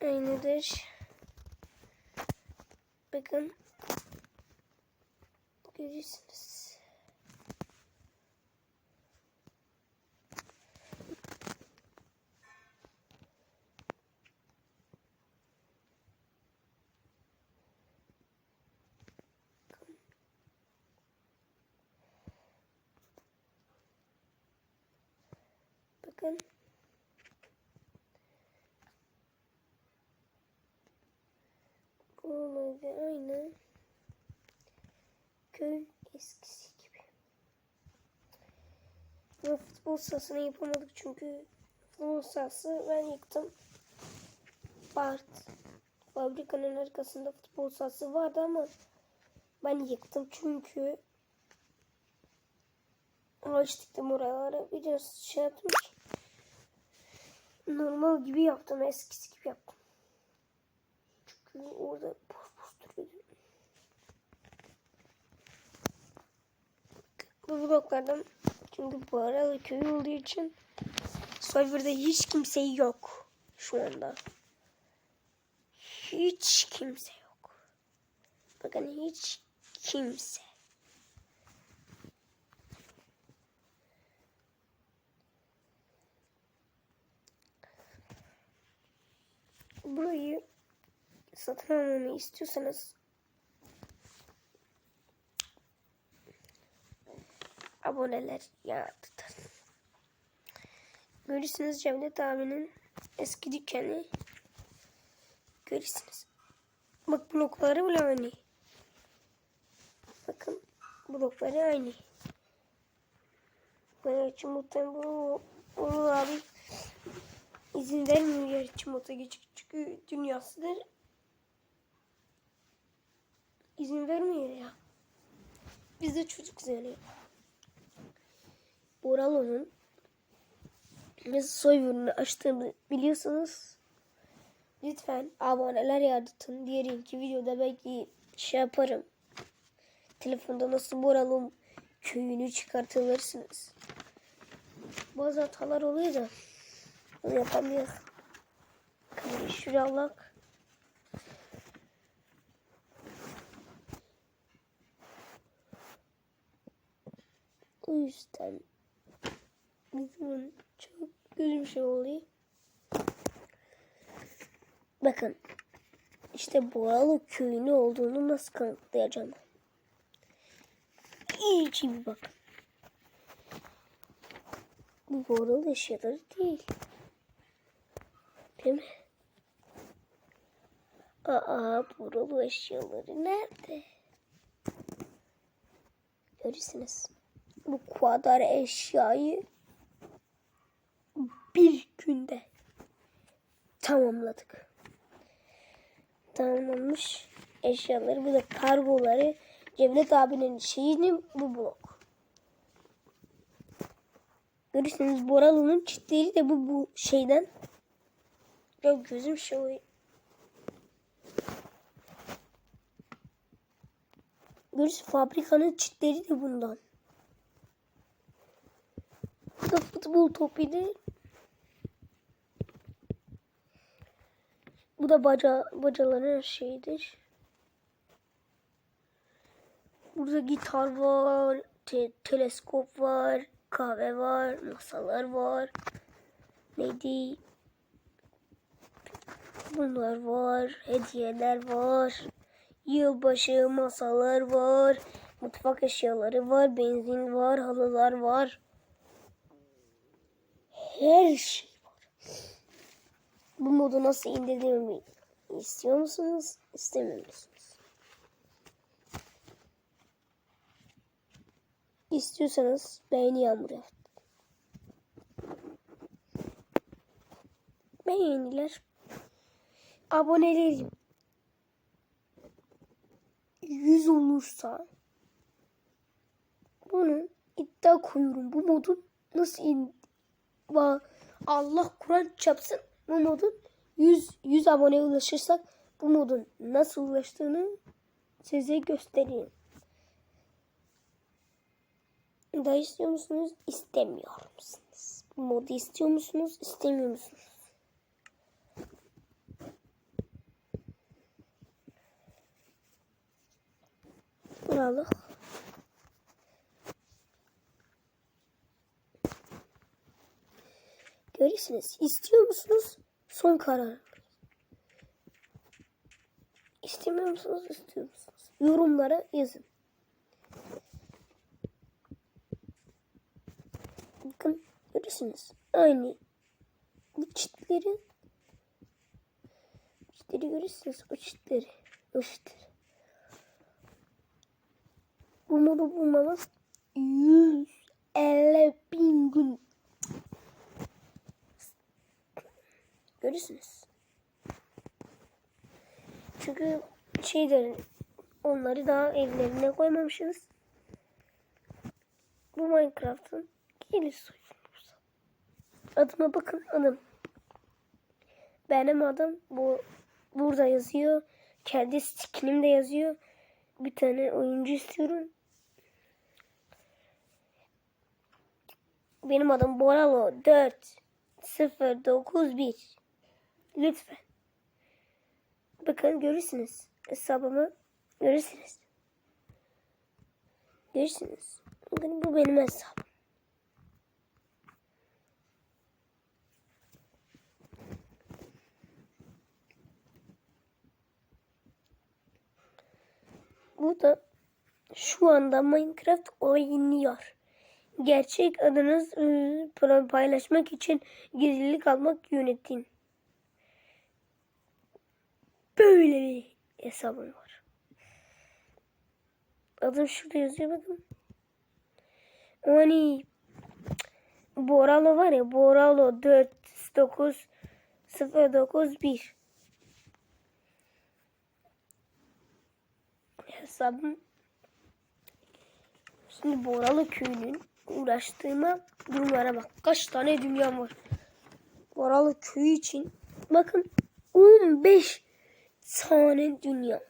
aynıdır. Bakın. Görüyorsunuz. Bakın. Olay ve aynı köy eskisi gibi. Ve futbol sahasını yapamadık çünkü futbol sahası ben yıktım. Bart fabrikanın arkasında futbol sahası vardı ama ben yıktım çünkü ağaç diktim oralara biraz şey yaptım ki normal gibi yaptım eskisi gibi yaptım. Çünkü orada boş boş duruyordu. Bu bloklardan çünkü bu arada köy olduğu için serverda hiç kimse yok şu anda. Hiç kimse yok. Bakın hiç kimse. Burayı satın almamı istiyorsanız aboneler yarattı. Görürsünüz Cevdet abinin eski dükkanı. Görürsünüz. Bak blokları bile aynı. Bakın blokları aynı. Ben Çimut'tan bu Oğul abi izin vermiyor Çimut'a geçik çünkü dünyasıdır. İzin vermiyor ya. Biz de çocuk yani. Boralo'nun nasıl soygununu açtığımı biliyorsunuz. Lütfen aboneler yardımın diğerinki videoda belki şey yaparım. Telefonda nasıl Boralo köyünü çıkartılırsınız. Bazı hatalar oluyor da onu yapamıyoruz. Kamerayı şuraya alak. O yüzden bizim çok bir şey oluyor. Bakın işte Boğalı köyünü olduğunu nasıl kanıtlayacağım? İyice bir bakın. Bu Boğalı eşyaları değil. Değil mi? Aa Boğalı eşyaları nerede? Görürsünüz bu kadar eşyayı bir günde tamamladık. Tamamlanmış eşyaları bu da kargoları Cevdet abinin şeyini bu blok. Görürseniz Boralı'nın çitleri de bu, bu şeyden. Ya gözüm şey. Görürsün fabrikanın çitleri de bundan. Bu da futbol. Bu da baca, bacaların şeyidir. Burada gitar var, te- teleskop var, kahve var, masalar var. Neydi? Bunlar var, hediyeler var. Yılbaşı masalar var, mutfak eşyaları var, benzin var, halılar var. Her şey. Bu modu nasıl indirdiğimi istiyor musunuz, istemiyor musunuz? İstiyorsanız beğeni yağmuru yapın. Beğeniler. Abonelerim. 100 olursa bunu iddia koyuyorum. Bu modun nasıl in Allah Kur'an çapsın bu modun 100, 100 aboneye ulaşırsak bu modun nasıl ulaştığını size göstereyim. Da istiyor musunuz? İstemiyor musunuz? Bu modu istiyor musunuz? İstemiyor musunuz? Buralık. Görürsünüz. İstiyor musunuz? Son karar. İstemiyor musunuz? İstiyor musunuz? Yorumlara yazın. Bakın görürsünüz. Aynı. Bu çitleri çitleri görürsünüz. O çitleri. O çitleri. Bu modu bulmanız 150 bin gün. Görürsünüz. Çünkü şeyleri onları daha evlerine koymamışız. Bu Minecraft'ın yeni soyunuzu. Adıma bakın adım. Benim adım bu burada yazıyor. Kendi skinim de yazıyor. Bir tane oyuncu istiyorum. Benim adım Boralo 4 0 9 1. Lütfen. Bakın görürsünüz. Hesabımı görürsünüz. Görürsünüz. Bakın bu benim hesabım. Bu da şu anda Minecraft oynuyor. Gerçek adınız ıı, paylaşmak için gizlilik almak yönetin. Böyle bir hesabım var. Adım şurada yazıyor bakın. Hani Boralo var ya Boralo 49 091 hesabım Şimdi Boralı köyünün uğraştığıma durumlara bak. Kaç tane dünyam var. Boralı köyü için bakın 15 tane dünya.